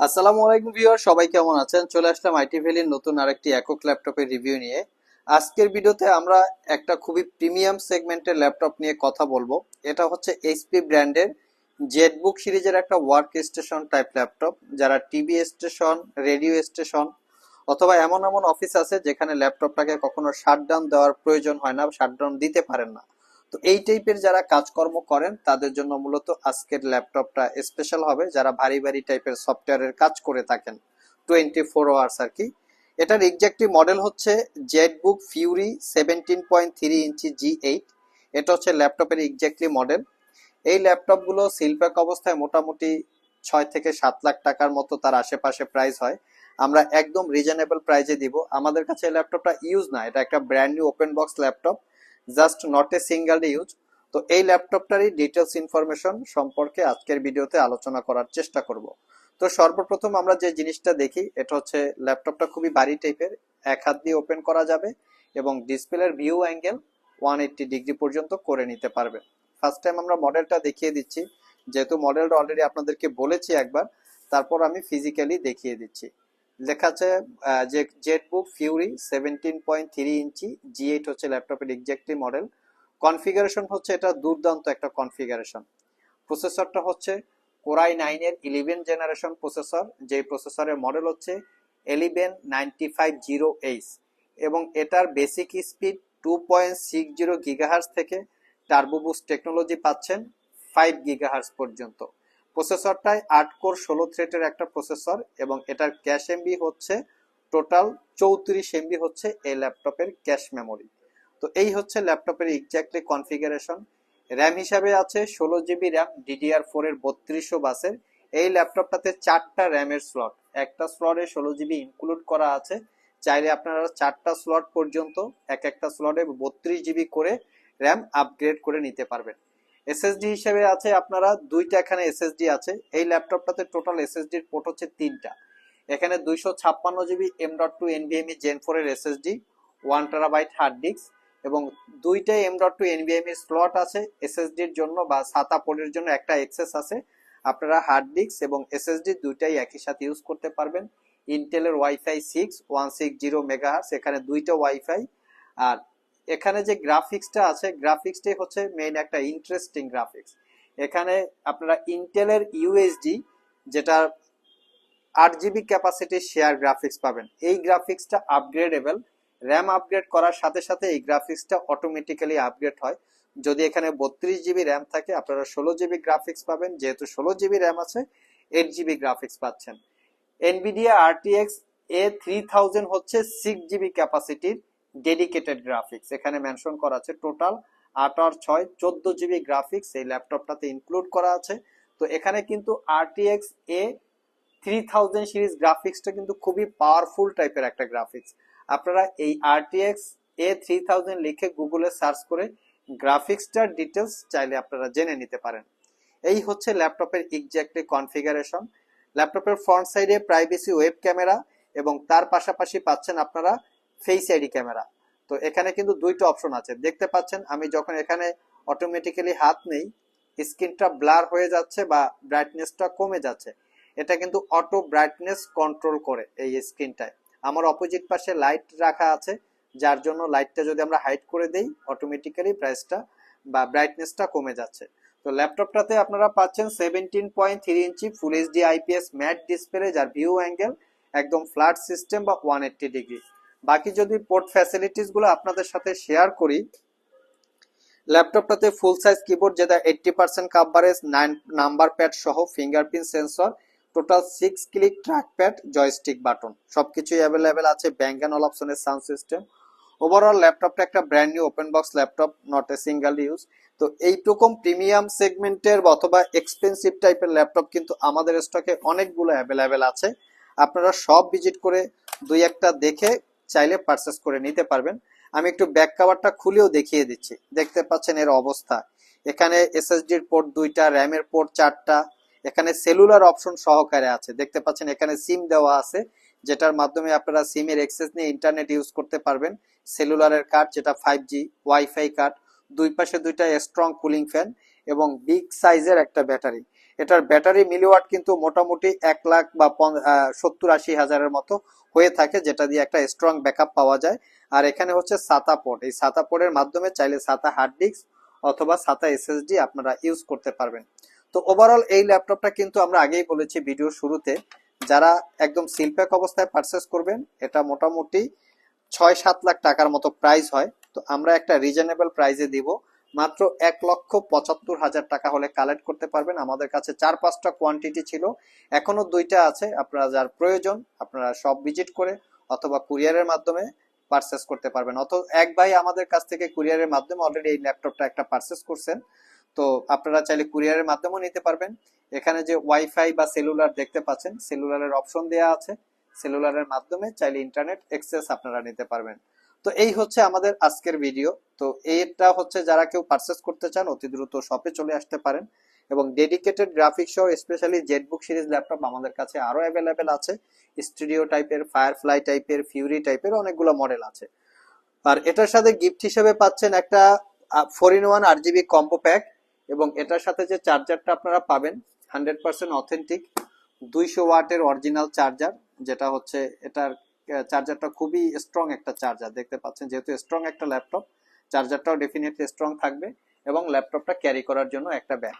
আসসালামু আলাইকুম ভিউয়ার সবাই কেমন আছেন? চলে আসলাম আইটি ভ্যালির নতুন আরেকটি একক ল্যাপটপের রিভিউ নিয়ে। আজকের ভিডিওতে আমরা একটা খুবই প্রিমিয়াম সেগমেন্টের ল্যাপটপ নিয়ে কথা বলব। এটা হচ্ছে এইচপি ব্র্যান্ডের জেটবুক সিরিজের একটা ওয়ার্ক স্টেশন টাইপ ল্যাপটপ, যারা টিভি স্টেশন, রেডিও স্টেশন, অথবা এমন এমন অফিস আছে যেখানে ল্যাপটপটাকে কখনো শাটডাউন দেওয়ার প্রয়োজন হয় না শাটডাউন দিতে পারেন না। তো এই টাইপের যারা কাজকর্ম করেন, তাদের জন্য মূলত আজকের ল্যাপটপটা স্পেশাল হবে। যারা ভারী ভারী টাইপের সফটওয়্যারের কাজ করে থাকেন টোয়েন্টি ফোর আওয়ার্স আর কি। এটার এক্সাক্টলি মডেল হচ্ছে Jetbook Fury seventeen point three inch G eight এটা হচ্ছে ল্যাপটপের এক্সাক্টলি মডেল এই ল্যাপটপগুলো শিল্পক অবস্থায় মোটামুটি ছয় থেকে সাত লাখ টাকার মতো তার আশেপাশে প্রাইস হয়। আমরা একদম রিজনেবল প্রাইজে দিব। আমাদের কাছে ল্যাপটপটা ইউজ না। এটা একটা brand new open box laptop. Just not a single use. তো এই ল্যাপটপটারই ডিটেলস ইনফরমেশন সম্পর্কে আজকের ভিডিওতে আলোচনা করার চেষ্টা করব। তো সর্বপ্রথম আমরা যে জিনিসটা দেখি, এটা হচ্ছে ল্যাপটপটা খুবই ভারী টাইপের, এক হাত দিয়ে ওপেন করা যাবে এবং ডিসপ্লের view angle one eighty degree পর্যন্ত করে নিতে পারবেন ফার্স্ট টাইম আমরা মডেলটা দেখিয়ে দিচ্ছি, যেহেতু মডেলটা অলরেডি আপনাদেরকে বলেছি একবার, তারপর আমি ফিজিক্যালি দেখিয়ে দিচ্ছি। লেখা আছে যে Jetbook Fury seventeen point three inch G eight হচ্ছে ল্যাপটপের এক্সাক্টলি মডেল কনফিগারেশন হচ্ছে এটা দুর্দান্ত একটা কনফিগারেশন প্রসেসরটা হচ্ছে কোরাই নাইনের ইলেভেন জেনারেশন প্রসেসর যে প্রসেসরের মডেল হচ্ছে eleven ninety five zero H এবং এটার basic speed two point six zero gigahertz থেকে টার্বোবুস্ট টেকনোলজি পাচ্ছেন ফাইভ গিগাহার্স পর্যন্ত। প্রসেসরটায় আট কোর ষোলো থ্রেটের একটা প্রসেসর এবং এটার ক্যাশ এমবি হচ্ছে, টোটাল চৌত্রিশ এমবি হচ্ছে এই ল্যাপটপের ক্যাশ মেমোরি। তো এই হচ্ছে ল্যাপটপের এক্স্যাক্টলি কনফিগারেশন র্যাম হিসাবে আছে ষোলো জিবি র্যাম ডিডিআর ফোর এর বত্রিশশো বাসের। এই ল্যাপটপটাতে চারটা র্যামের স্লট একটা স্লটে ষোলো জিবি ইনক্লুড করা আছে। চাইলে আপনারা চারটা স্লট পর্যন্ত এক একটা স্লটে বত্রিশ জিবি করে র্যাম আপগ্রেড করে নিতে পারবেন। এসএসডি হিসেবে আছে আপনারা দুইটা, এখানে এসএসডি আছে। এই ল্যাপটপটাতে টোটাল এসএসডির পোর্ট হচ্ছে তিনটা। এখানে দুইশো ছাপ্পান্ন GB M dot two NVMe Gen four এর SSD one terabyte hard disk এবং দুইটাই M dot two NVMe slot আছে এসএসডির জন্য বা সাতা পোর্টের জন্য একটা এক্সেস আছে। আপনারা হার্ড ডিস্ক এবং এসএসডি দুইটাই একই সাথে ইউজ করতে পারবেন। ইন্টেলের WiFi six one six zero megahertz এখানে দুইটা ওয়াইফাই আর এখানে যে গ্রাফিক্সটা আছে গ্রাফিক্সটাই হচ্ছে মেইন একটা ইন্টারেস্টিং গ্রাফিক্স এখানে আপনারা ইন্টেলের ইউএসডি যেটা আট জিবি ক্যাপাসিটির শেয়ার গ্রাফিক্স পাবেন। এই গ্রাফিক্সটা আপগ্রেডেবল র্যাম আপগ্রেড করার সাথে সাথে এই গ্রাফিক্সটা অটোমেটিক্যালি আপগ্রেড হয়। যদি এখানে বত্রিশ জিবি র্যাম থাকে, আপনারা ষোলো জিবি গ্রাফিক্স পাবেন। যেহেতু ষোলো জিবি র্যাম আছে এইট জিবি গ্রাফিক্স পাচ্ছেন। Nvidia RTX A three thousand হচ্ছে সিক্স জিবি ক্যাপাসিটির ডেডিকেটেড গ্রাফিক্স এখানে মেনশন করা আছে টোটাল আট আর ছয়, চোদ্দ জিবি গ্রাফিক্স এই ল্যাপটপটাতে ইনক্লুড করা আছে। তো এখানে কিন্তু RTX A three thousand series গ্রাফিক্সটা কিন্তু খুবই পাওয়ারফুল টাইপের একটা গ্রাফিক্স আপনারা এই আরটিএক্স এ থ্রি থাউজেন্ড লিখে গুগলে সার্চ করে গ্রাফিক্সটার ডিটেলস চাইলে আপনারা জেনে নিতে পারেন। এই হচ্ছে ল্যাপটপের এক্স্যাক্টলি কনফিগারেশন ল্যাপটপের ফ্রন্ট সাইডে প্রাইভেসি ওয়েব ক্যামেরা এবং তার পাশাপাশি পাচ্ছেন আপনারা ফেস আইডি ক্যামেরা তো এখানে কিন্তু দুইটা অপশন আছে। দেখতে পাচ্ছেন, আমি যখন এখানে অটোমেটিক্যালি হাত নেই, স্ক্রিনটা ব্লার হয়ে যাচ্ছে বা ব্রাইটনেসটা কমে যাচ্ছে। এটা কিন্তু অটো ব্রাইটনেস কন্ট্রোল করে এই স্ক্রিনটায়। আমার অপোজিট পাশে লাইট রাখা আছে, যার জন্য লাইটটা যদি আমরা হাইড করে দেই অটোমেটিক্যালি প্রাইসটা বা ব্রাইটনেসটা কমে যাচ্ছে। তো ল্যাপটপটাতে আপনারা পাচ্ছেন seventeen point three inch full HD IPS matte display যার ভিউ অ্যাঙ্গেল একদম ফ্ল্যাট সিস্টেম বা ওয়ান এইট্টি ডিগ্রি বাকি যদি পোর্ট ফ্যাসিলিটিসগুলো আপনাদের সাথে শেয়ার করি ল্যাপটপটাতে ফুল সাইজ কিবোর্ড যেটা eighty percent coverage nine number pad সহ fingerprint sensor total six click trackpad joystick button সবকিছুই অ্যাভেলেবেল আছে ব্যাঙ্ক অ্যান্ড অল অপশনের সাউন্ড সিস্টেম ওভারঅল ল্যাপটপটা একটা brand new open box laptop not a single use তো এইটুকুম premium সেগমেন্টের অথবা এক্সপেন্সিভ টাইপের ল্যাপটপ কিন্তু আমাদের স্টকে অনেকগুলো অ্যাভেলেবেল আছে। আপনারা সব ভিজিট করে দুই একটা দেখে চাইলে পারচেস করে নিতে পারবেন। আমি একটু ব্যাক কাভারটা খুলেও দেখিয়ে দিচ্ছি। দেখতে পাচ্ছেন এর অবস্থা। এখানে এসএসডির পোর্ট দুইটা র্যামের পোর্ট চারটা, এখানে সেলুলার অপশন সহকারে আছে। দেখতে পাচ্ছেন এখানে সিম দেওয়া আছে, যেটার মাধ্যমে আপনারা সিমের এক্সেস নিয়ে ইন্টারনেট ইউজ করতে পারবেন। সেলুলারের কার্ড যেটা ফাইভ জি ওয়াইফাই কার্ড দুই পাশে দুইটা স্ট্রং কুলিং ফ্যান এবং বিগ সাইজের একটা ব্যাটারি এটার ব্যাটারি মিলিওয়াট কিন্তু মোটামুটি এক লাখ বা সত্তর আশি হাজারের মতো হয়ে থাকে, যেটা দিয়ে একটা স্ট্রং ব্যাকআপ পাওয়া যায়। আর এখানে হচ্ছে সাতা পোর্ট এই সাতা পোর্টের মাধ্যমে চাইলে সাতা হার্ড ডিস্ক অথবা সাতা এসএসডি আপনারা ইউজ করতে পারবেন। তো ওভারঅল এই ল্যাপটপটা কিন্তু আমরা আগেই বলেছি ভিডিও শুরুতে, যারা একদম সিলপ্যাক অবস্থায় পারচেস করবেন, এটা মোটামুটি ছয় সাত লাখ টাকার মতো প্রাইস হয়। তো আমরা একটা রিজনেবল প্রাইসে দিব। মাত্র এক লক্ষ পঁচাত্তর হাজার টাকা হলে কালেক্ট করতে পারবেন। আমাদের কাছে চার পাঁচটা কোয়ান্টিটি ছিল। এখনও দুইটা আছে, আপনারা যার প্রয়োজন, আপনারা সব ভিজিট করে অথবা কুরিয়ারের মাধ্যমে পারচেস করতে পারবেন। অত এক ভাই আমাদের কাছ থেকে কুরিয়ারের মাধ্যমে অলরেডি এই ল্যাপটপটা একটা পারচেস করছেন। তো আপনারা চাইলে কুরিয়ারের মাধ্যমেও নিতে পারবেন। এখানে যে ওয়াইফাই বা সেলুলার দেখতে পাচ্ছেন সেলুলারের অপশন দেওয়া আছে। সেলুলারের মাধ্যমে চাইলে ইন্টারনেট অ্যাক্সেস আপনারা নিতে পারবেন। তো এই হচ্ছে আমাদের আজকের ভিডিও তো এইটা হচ্ছে যারা কেউ পারচেস করতে চান, অতি দ্রুত শপে চলে আসতে পারেন। এবং ডেডিকেটেড গ্রাফিক্স সহ স্পেশালি জেটবুক সিরিজ ল্যাপটপ আমাদের কাছে আরও অ্যাভেলেবেল আছে। স্টুডিও টাইপের ফায়ারফ্লাই টাইপের ফিউরি টাইপের অনেকগুলো মডেল আছে। আর এটার সাথে গিফট হিসেবে পাচ্ছেন একটা four in one R GB combo pack এবং এটার সাথে যে চার্জারটা আপনারা পাবেন হান্ড্রেড পার্সেন্ট অথেন্টিক দুইশো ওয়াটের অরিজিনাল চার্জার যেটা হচ্ছে এটার চার্জারটা খুবই স্ট্রং একটা চার্জার দেখতে পাচ্ছেন, যেহেতু স্ট্রং একটা ল্যাপটপ চার্জারটাও ডেফিনেটলি স্ট্রং থাকবে এবং ল্যাপটপটা ক্যারি করার জন্য একটা ব্যাগ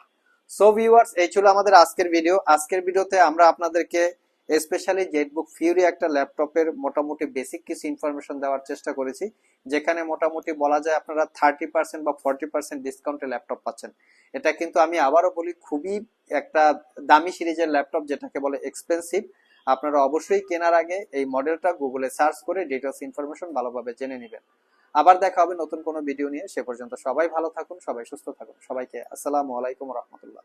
সো ভিউয়ার্স এই ছিল আমাদের আজকের ভিডিও আজকের ভিডিওতে আমরা আপনাদেরকে স্পেশালি জেটবুক ফিউরি একটা ল্যাপটপের মোটামুটি বেসিক কিছু ইনফরমেশন দেওয়ার চেষ্টা করেছি, যেখানে মোটামুটি বলা যায় আপনারা থার্টি পার্সেন্ট বা ফর্টি পার্সেন্ট ডিসকাউন্টে ল্যাপটপ পাচ্ছেন। এটা কিন্তু আমি আবারও বলি, খুবই একটা দামি সিরিজের ল্যাপটপ যেটাকে বলে এক্সপেন্সিভ আপনারা অবশ্যই কেনার আগে এই মডেলটা গুগলে সার্চ করে ডিটেলস ইনফরমেশন ভালোভাবে জেনে নেবেন। আবার দেখা হবে নতুন কোনো ভিডিও নিয়ে। সে পর্যন্ত সবাই ভালো থাকুন, সবাই সুস্থ থাকুন। সবাইকে আসসালামু আলাইকুম রহমতুল্লাহ।